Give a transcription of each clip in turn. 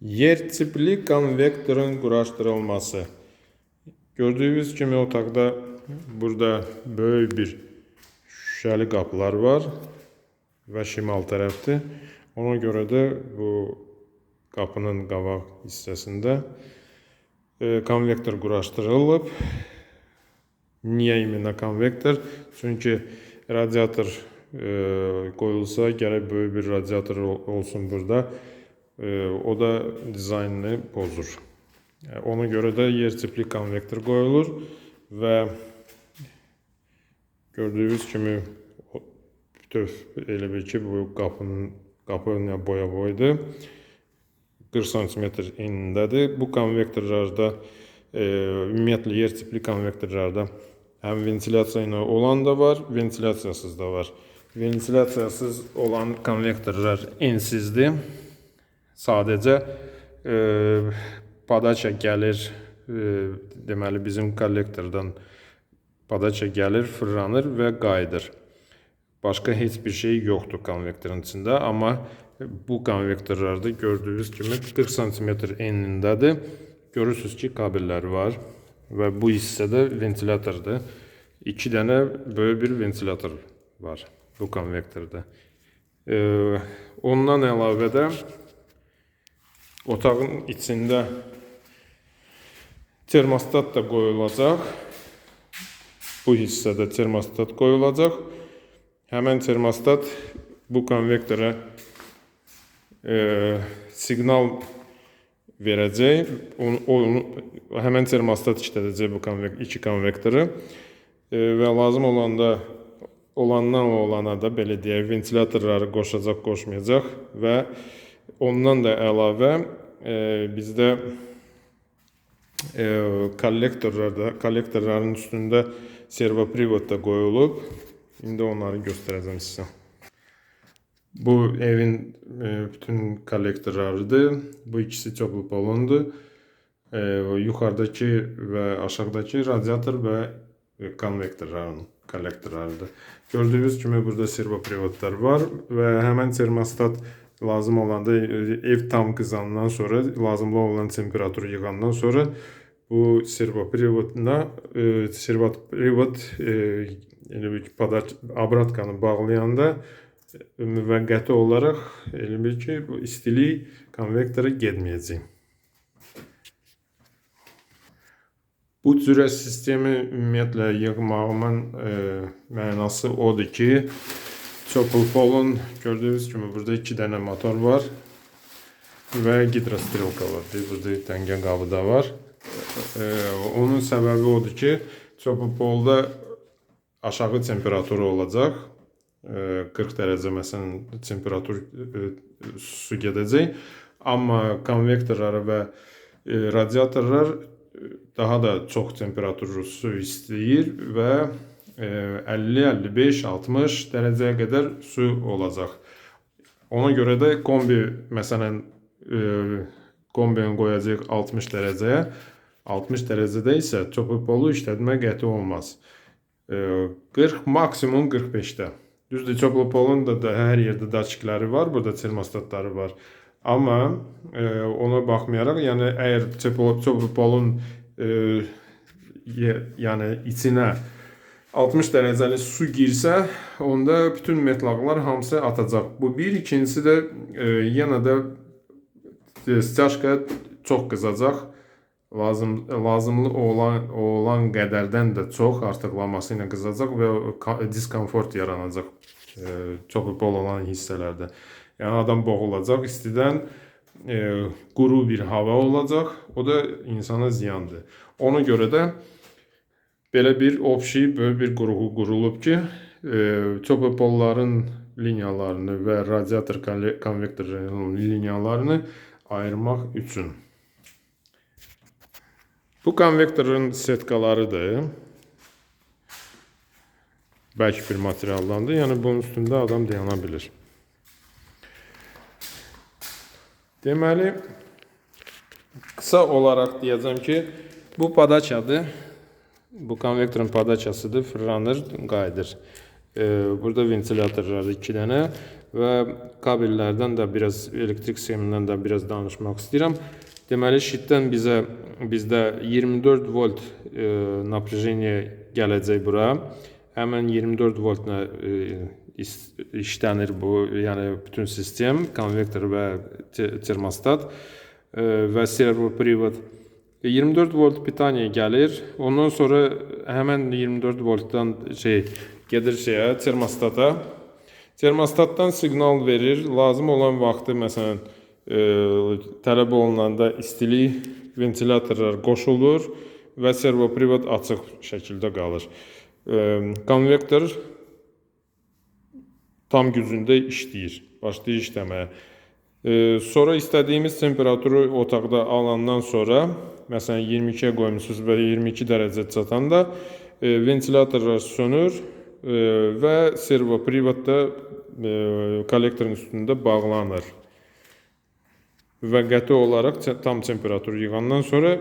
Yer tipli konvektorun quraşdırılması. Gördüğünüz kimi otaqda burada böyük bir şüşəli qapılar var və şimal tərəfdir. Ona görə də bu qapının qabaq hissəsində e, konvektor quraşdırılıb. Niyə imенно konvektor? Çünki radiator e, qoyulsa gərək böyük bir radiator ol- olsun burada. O da dizaynını pozur. Ona görə də yer tipli konvektor qoyulur və gördüyünüz kimi bütöv elə bil ki bu qapının qapı ilə boya boydur. 40 sm enindədir. Bu konvektorlarda e, ümumiyyətlə yer tipli konvektorlarda həm ventilasiya ilə olan da var, ventilasiyasız da var. Ventilasiyasız olan konvektorlar ensizdir. Sadəcə e, padaça gəlir, e, deməli bizim kollektordan padaça gəlir, fırlanır və qayıdır. Başqa heç bir şey yoxdur konvektorun içində, amma bu konvektorlarda gördüyünüz kimi 40 sm enindədir. Görürsüz ki, kabellər var və bu hissədə ventilyatordur. 2 dənə böyük bir ventilyator var bu konvektorda. Ee, ondan əlavə də otağın içində termostat da qoyulacaq. Bu hissədə termostat qoyulacaq. Həmən termostat bu konvektora e, siqnal verəcək. Onu, onu həmən termostat işlədəcək bu konvek iki konvektoru e, və lazım olanda olandan olana da belə deyək ventilyatorları qoşacaq, qoşmayacaq və ondan da əlavə e, bizdə e, kollektorlarda, kollektorların üstündə servoprivod da qoyulub. İndi onları göstərəcəm sizə. Bu evin e, bütün kollektorlarıdır. Bu ikisi çoklu polondur. E, yuxarıdakı və aşağıdakı radiator və konvektorların kollektorlarıdır. Gördüyünüz kimi burada servoprivodlar var və həmən termostat lazım olanda e, ev tam qızandan sonra lazımlı olan temperaturu yığandan sonra bu servoprivodla e, servoprivod e, elə bir ki, podaç abratkanı bağlayanda e, müvəqqəti olaraq elə bil ki, bu istilik konvektora getməyəcək. Bu cürə sistemi ümumiyyətlə yığmağımın e, mənası odur ki, Chopple gördüyünüz kimi burada 2 dənə motor var və gidrostrelka var. Burada dəngə qabı da var. E, onun səbəbi odur ki, Chopple aşağı temperaturu olacaq. E, 40 dərəcə məsələn temperatur e, su gedəcək. Amma konvektorları və e, radiatorlar daha da çox temperaturlu su istəyir və e, 50, 55, 60 dərəcəyə qədər su olacaq. Ona görə də kombi məsələn e, kombini qoyacaq 60 dərəcəyə. 60 dərəcədə isə çöpü işlətmə qəti olmaz. E, 40 maksimum 45-də. Düzdür, çöpü polun da, da hər yerdə daçikləri var, burada termostatları var. Amma e, ona baxmayaraq, yəni əgər çöpü polun e, yəni içinə 60 dərəcəli su girsə, onda bütün metlaqlar hamısı atacaq. Bu bir, ikincisi də e, yenə də e, styajka çox qızacaq. Lazım lazımlı olan olan qədərdən də çox artıqlaması ilə qızacaq və diskomfort yaranacaq. E, çox bol olan hissələrdə. Yəni adam boğulacaq istidən, e, quru bir hava olacaq. O da insana ziyandır. Ona görə də belə bir opşi böyük bir qrupu qurulub ki, e, çöpopolların liniyalarını və radiator konve- konvektorlarının liniyalarını ayırmaq üçün. Bu konvektorun setkalarıdır. Bərk bir materialdandır. Yəni bunun üstündə adam dayana bilir. Deməli, qısa olaraq deyəcəm ki, bu padaçadır. Bu konvektorun podачasıdır, fırlanır, qayıdır. Burada ventilyatorlar 2 dənə və kabellərdən də biraz elektrik sistemindən də biraz danışmaq istəyirəm. Deməli şitdən bizə bizdə 24 volt e, naprejeniya gələcək bura. Həmin 24 voltla e, işlənir bu, yəni bütün sistem, konvektor və termostat e, və servo privod. E, 24 volt pitaniya gəlir. Ondan sonra həmin 24 voltdan şey gedir şeyə, termostata. Termostatdan siqnal verir. Lazım olan vaxtı məsələn e, tələb olunanda istilik ventilyatorlar qoşulur və servoprivod açıq şəkildə qalır. E, konvektor tam gücündə işləyir, başlayır işləməyə. Sonra istədiyimiz temperaturu otaqda alandan sonra, məsələn 22-yə qoymusunuz və 22 dərəcə çatanda e, ventilyatorlar sönür e, və servoprivod da e, kollektorun üstündə bağlanır. Və qəti olaraq tam temperatur yığandan sonra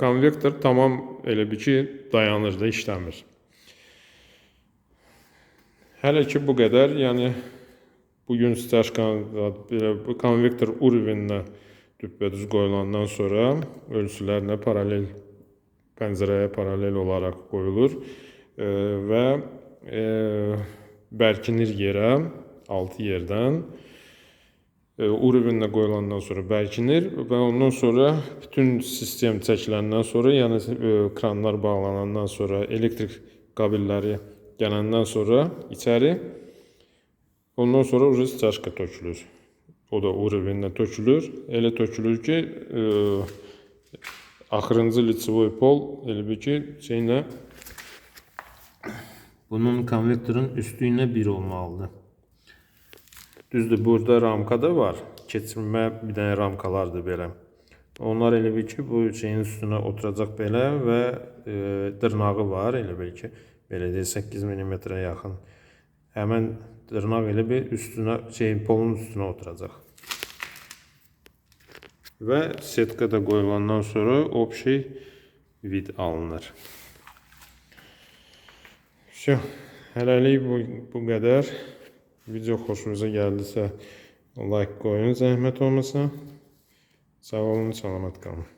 konvektor tamam elə bir ki dayanır da işləmir. Hələ ki bu qədər, yəni bu gün stəşkan belə bu konvektor uroveninə düppədüz qoyulandan sonra ölçülərlə paralel pəncərəyə paralel olaraq qoyulur e, və e, bərkinir yerə altı yerdən. E, uroveninə qoyulandan sonra bərkinir və ondan sonra bütün sistem çəkiləndən sonra, yəni e, kranlar bağlanandan sonra, elektrik kabelləri gələndən sonra içəri ondan sonra ucu çaşka tökülür. O da uroveninə tökülür. Elə tökülür ki, e, axırıncı liçevoy pol elə bir ki, şeylə Bunun konvektorun üstüyünə bir olmalıdır. Düzdür, burada ramka da var. Keçirmə bir dənə ramkalardır belə. Onlar elə bil ki, bu şeyin üstünə oturacaq belə və e, dırnağı var, elə bil ki, belə deyək 8 mm-ə yaxın. Həmin dırnaq elə bir üstünə, şeyin polun üstünə oturacaq. Və setka da qoyulandan sonra общий vid alınır. Все. Hələlik bu, bu qədər. Video xoşunuza gəldisə like qoyun zəhmət olmasa. Sağ olun, salamat qalın.